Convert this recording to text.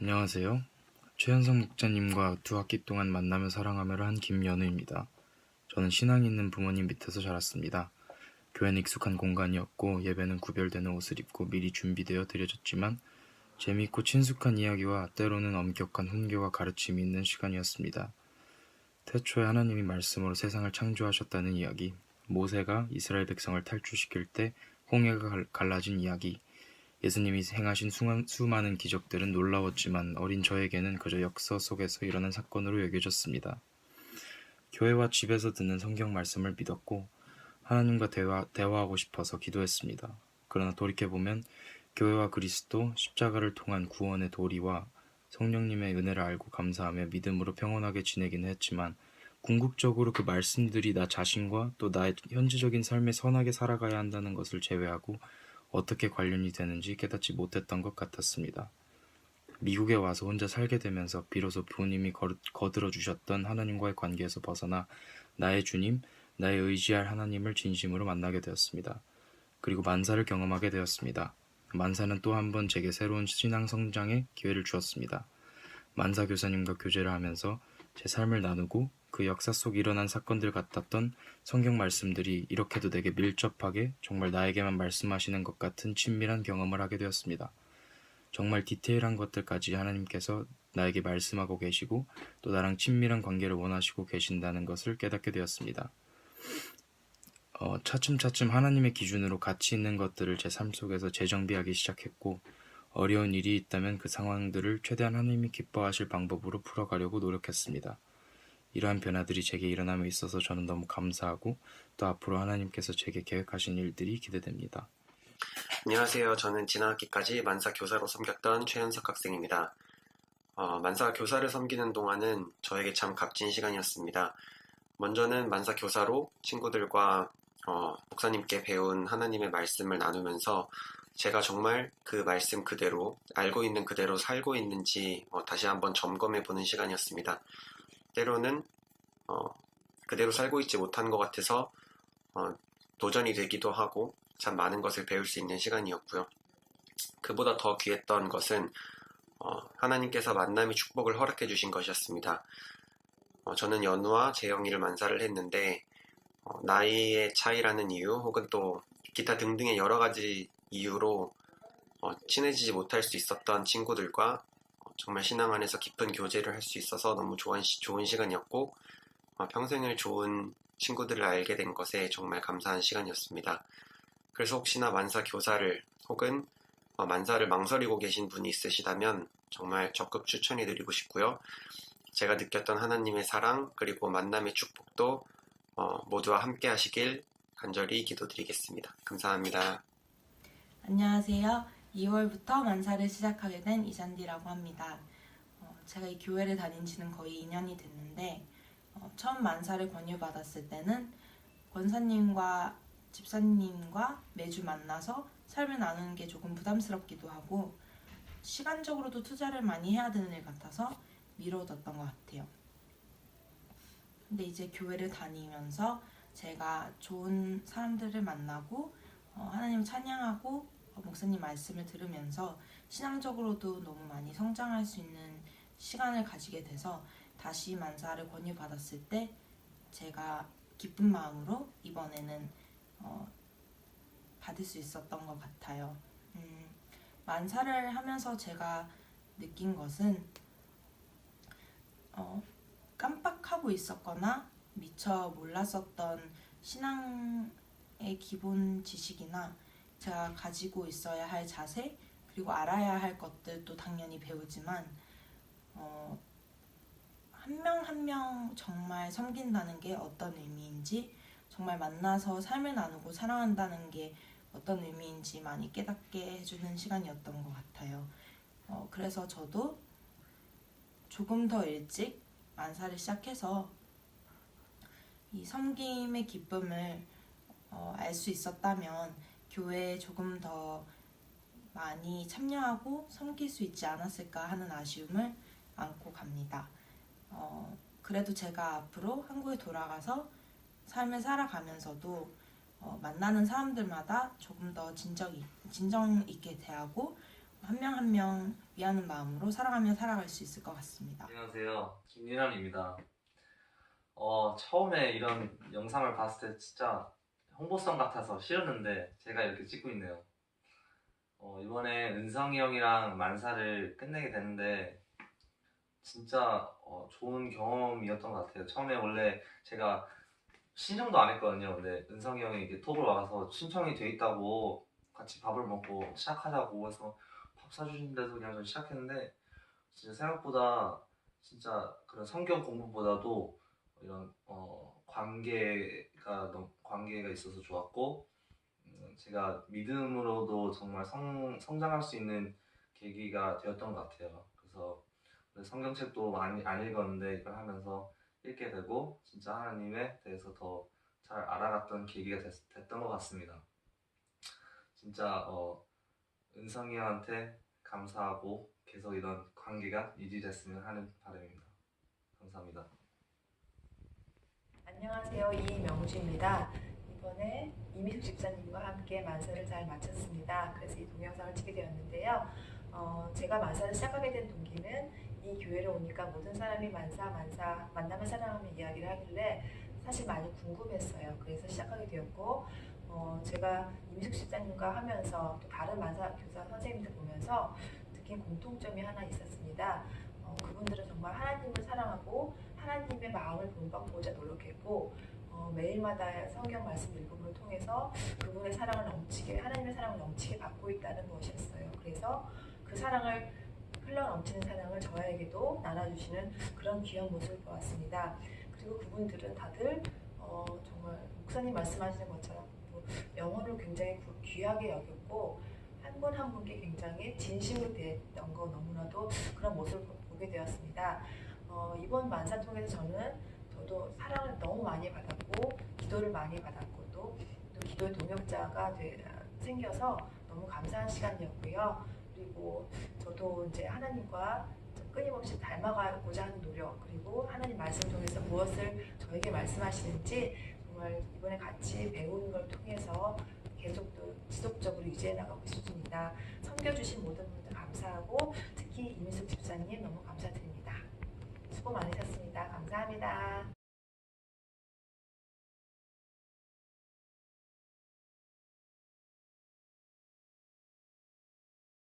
안녕하세요. 최현성 목자님과 두 학기 동안 만나며 사랑하며를 한 김연우입니다. 저는 신앙이 있는 부모님 밑에서 자랐습니다. 교회는 익숙한 공간이었고 예배는 구별되는 옷을 입고 미리 준비되어 드려졌지만 재미있고 친숙한 이야기와 때로는 엄격한 훈계와 가르침이 있는 시간이었습니다. 태초에 하나님이 말씀으로 세상을 창조하셨다는 이야기, 모세가 이스라엘 백성을 탈출시킬 때 홍해가 갈- 갈라진 이야기, 예수님이 행하신 수많- 수많은 기적들은 놀라웠지만 어린 저에게는 그저 역사 속에서 일어난 사건으로 여겨졌습니다. 교회와 집에서 듣는 성경 말씀을 믿었고 하나님과 대화, 대화하고 싶어서 기도했습니다. 그러나 돌이켜보면 교회와 그리스도, 십자가를 통한 구원의 도리와 성령님의 은혜를 알고 감사하며 믿음으로 평온하게 지내기는 했지만 궁극적으로 그 말씀들이 나 자신과 또 나의 현지적인 삶에 선하게 살아가야 한다는 것을 제외하고 어떻게 관련이 되는지 깨닫지 못했던 것 같았습니다. 미국에 와서 혼자 살게 되면서 비로소 부모님이 거들어 주셨던 하나님과의 관계에서 벗어나 나의 주님, 나의 의지할 하나님을 진심으로 만나게 되었습니다. 그리고 만사를 경험하게 되었습니다. 만사는 또 한 번 제게 새로운 신앙 성장의 기회를 주었습니다. 만사 교사님과 교제를 하면서 제 삶을 나누고 그 역사 속 일어난 사건들 같았던 성경 말씀들이 이렇게도 내게 밀접하게 정말 나에게만 말씀하시는 것 같은 친밀한 경험을 하게 되었습니다. 정말 디테일한 것들까지 하나님께서 나에게 말씀하고 계시고 또 나랑 친밀한 관계를 원하시고 계신다는 것을 깨닫게 되었습니다. 어, 차츰차츰 하나님의 기준으로 가치 있는 것들을 제 삶 속에서 재정비하기 시작했고 어려운 일이 있다면 그 상황들을 최대한 하나님이 기뻐하실 방법으로 풀어가려고 노력했습니다. 이러한 변화들이 제게 일어남에 있어서 저는 너무 감사하고 또 앞으로 하나님께서 제게 계획하신 일들이 기대됩니다. 안녕하세요. 저는 지난 학기까지 만사 교사로 섬겼던 최현석 학생입니다. 어, 만사 교사를 섬기는 동안은 저에게 참 값진 시간이었습니다. 먼저는 만사 교사로 친구들과 어, 목사님께 배운 하나님의 말씀을 나누면서 제가 정말 그 말씀 그대로 알고 있는 그대로 살고 있는지 어, 다시 한번 점검해 보는 시간이었습니다. 때로는 어, 그대로 살고 있지 못한 것 같아서 어, 도전이 되기도 하고 참 많은 것을 배울 수 있는 시간이었고요. 그보다 더 귀했던 것은 어, 하나님께서 만남의 축복을 허락해 주신 것이었습니다. 어, 저는 연우와 재영이를 만사를 했는데 어, 나이의 차이라는 이유 혹은 또 기타 등등의 여러 가지 이유로 어, 친해지지 못할 수 있었던 친구들과 어, 정말 신앙 안에서 깊은 교제를 할 수 있어서 너무 좋은, 시, 좋은 시간이었고 어, 평생을 좋은 친구들을 알게 된 것에 정말 감사한 시간이었습니다. 그래서 혹시나 만사 교사를 혹은 어, 만사를 망설이고 계신 분이 있으시다면 정말 적극 추천해 드리고 싶고요. 제가 느꼈던 하나님의 사랑 그리고 만남의 축복도 어, 모두와 함께 하시길 간절히 기도드리겠습니다. 감사합니다. 안녕하세요. 2월부터 만사를 시작하게 된 이잔디라고 합니다. 어, 제가 이 교회를 다닌 지는 거의 2년이 됐는데 어, 처음 만사를 권유받았을 때는 권사님과 집사님과 매주 만나서 삶을 나누는 게 조금 부담스럽기도 하고 시간적으로도 투자를 많이 해야 되는 일 같아서 미뤄뒀던 것 같아요. 근데 이제 교회를 다니면서 제가 좋은 사람들을 만나고 어, 하나님 찬양하고 어, 목사님 말씀을 들으면서 신앙적으로도 너무 많이 성장할 수 있는 시간을 가지게 돼서 다시 만사를 권유받았을 때 제가 기쁜 마음으로 이번에는 어, 받을 수 있었던 것 같아요. 음, 만사를 하면서 제가 느낀 것은 어, 깜빡하고 있었거나 미처 몰랐었던 신앙의 기본 지식이나 제가 가지고 있어야 할 자세 그리고 알아야 할 것들도 당연히 배우지만 어, 한 명 한 명 정말 섬긴다는 게 어떤 의미인지 정말 만나서 삶을 나누고 사랑한다는 게 어떤 의미인지 많이 깨닫게 해주는 시간이었던 것 같아요. 어, 그래서 저도 조금 더 일찍 만사를 시작해서 이 섬김의 기쁨을 어, 알 수 있었다면 교회에 조금 더 많이 참여하고 섬길 수 있지 않았을까 하는 아쉬움을 안고 갑니다. 어, 그래도 제가 앞으로 한국에 돌아가서 삶을 살아가면서도 어, 만나는 사람들마다 조금 더 진정, 진정 있게 대하고 한 명 한 명 위하는 마음으로 살아가며 살아갈 수 있을 것 같습니다. 안녕하세요. 김민환입니다. 어, 처음에 이런 영상을 봤을 때 진짜 홍보성 같아서 싫었는데 제가 이렇게 찍고 있네요. 어, 이번에 은성이 형이랑 만사를 끝내게 됐는데 진짜 어, 좋은 경험이었던 것 같아요. 처음에 원래 제가 신청도 안 했거든요. 근데 은성이 형이 이렇게 톡을 와서 신청이 돼 있다고 같이 밥을 먹고 시작하자고 해서 밥 사주신데도 그냥 전 시작했는데 진짜 생각보다 진짜 그런 성경 공부보다도 이런 어, 관계가 너무 관계가 있어서 좋았고 음, 제가 믿음으로도 정말 성, 성장할 수 있는 계기가 되었던 것 같아요. 그래서 성경책도 많이 안 읽었는데 이걸 하면서 읽게 되고 진짜 하나님에 대해서 더 잘 알아갔던 계기가 됐, 됐던 것 같습니다. 진짜 어, 은성이 형한테 감사하고 계속 이런 관계가 유지됐으면 하는 바람입니다. 감사합니다. 안녕하세요. 이명주입니다. 이번에 이미숙 집사님과 함께 만사를 잘 마쳤습니다. 그래서 이 동영상을 찍게 되었는데요. 어, 제가 만사를 시작하게 된 동기는 이 교회를 오니까 모든 사람이 만사, 만사, 만나면 사랑하며 이야기를 하길래 사실 많이 궁금했어요. 그래서 시작하게 되었고, 어, 제가 이미숙 집사님과 하면서 또 다른 만사 교사 선생님들 보면서 느낀 공통점이 하나 있었습니다. 어, 그분들은 정말 하나님을 사랑하고 하나님의 마음을 본받고자 노력했고 어, 매일마다 성경 말씀 읽음을 통해서 그분의 사랑을 넘치게 하나님의 사랑을 넘치게 받고 있다는 것이었어요. 그래서 그 사랑을 흘러 넘치는 사랑을 저에게도 나눠주시는 그런 귀한 모습을 보았습니다. 그리고 그분들은 다들 어, 정말 목사님 말씀하시는 것처럼 뭐 영혼을 굉장히 구- 귀하게 여겼고 한분한 분께 굉장히 진심으로 대했던 거 너무나도 그런 모습을 보- 보게 되었습니다. 어, 이번 만사 통해서 저는 저도 사랑을 너무 많이 받았고 기도를 많이 받았고 또, 또 기도의 동역자가 돼- 생겨서 너무 감사한 시간이었고요. 그리고 저도 이제 하나님과 끊임없이 닮아가고자 하는 노력 그리고 하나님 말씀 통해서 무엇을 저에게 말씀하시는지 정말 이번에 같이 배우는 걸 통해서 계속 또 지속적으로 유지해 나가고 싶습니다. 섬겨주신 모든 분들 감사하고 특히 이민숙 집사님 너무 감사드립니다. 수고 많으셨습니다. 감사합니다.